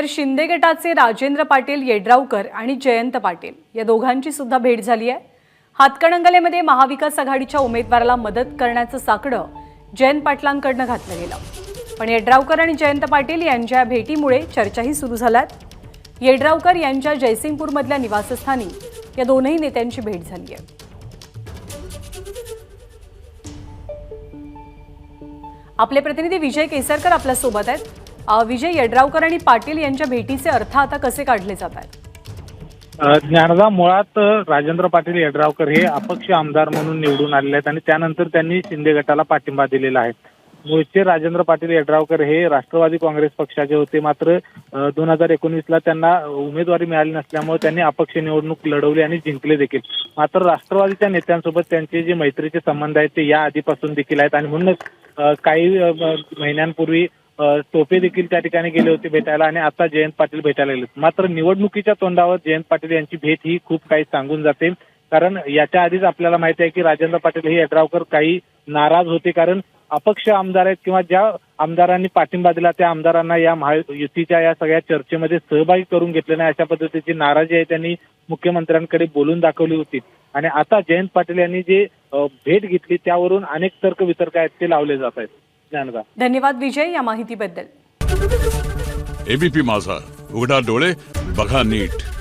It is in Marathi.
तर शिंदे गटाचे राजेंद्र पाटील येड्रावकर आणि जयंत पाटील या दोघांची सुद्धा भेट झाली आहे. हातकणंगलेमध्ये महाविकास आघाडीच्या उमेदवाराला मदत करण्याचं साकडं जयंत पाटलांकडनं घातलं गेलं. पण येड्रावकर आणि जयंत पाटील यांच्या भेटीमुळे चर्चाही सुरू झाल्यात. येड्रावकर यांच्या जयसिंगपूरमधल्या निवासस्थानी या दोनही नेत्यांची भेट झाली आहे. आपले प्रतिनिधी विजय केसरकर आपल्यासोबत आहेत. विजय यड्रावकर आणि पाटील यांच्या भेटीचे अर्थ आता कसे काढले जात आहेत? ज्ञानदा मुळात राजेंद्र पाटील यड्रावकर हे अपक्ष आमदार म्हणून निवडून आलेले आहेत आणि त्यानंतर त्यांनी शिंदे गटाला पाठिंबा दिलेला आहे. मूळचे राजेंद्र पाटील यड्रावकर हे राष्ट्रवादी काँग्रेस पक्षाचे होते. मात्र दोन हजार एकोणीसला त्यांना उमेदवारी मिळाली नसल्यामुळे त्यांनी अपक्ष निवडणूक लढवली आणि जिंकले देखील. मात्र राष्ट्रवादीच्या नेत्यांसोबत त्यांचे जे मैत्रीचे संबंध आहेत ते या आधीपासून देखील आहेत आणि म्हणूनच काही महिन्यांपूर्वी टोपे देखील त्या ठिकाणी गेले होते भेटायला आणि आता जयंत पाटील भेटायला गेले मात्र निवडणुकीच्या तोंडावर जयंत पाटील यांची भेट ही खूप काही सांगून जाते. कारण याच्या आधीच आपल्याला माहिती आहे की राजेंद्र पाटील हे यड्रावकर काही नाराज होते कारण अपक्ष आमदार आहेत किंवा ज्या आमदारांनी पाठिंबा दिला त्या आमदारांना या महायुतीच्या या सगळ्या चर्चेमध्ये सहभागी करून घेतले नाही अशा पद्धतीची नाराजी आहे त्यांनी मुख्यमंत्र्यांकडे बोलून दाखवली होती. आणि आता जयंत पाटील यांनी जे भेट घेतली त्यावरून अनेक तर्क वितर्क आहेत ते लावले जात आहेत. ज्ञानदा धन्यवाद विजय या माहितीबद्दल. एबीपी माझा. उघडा डोळे बघा नीट.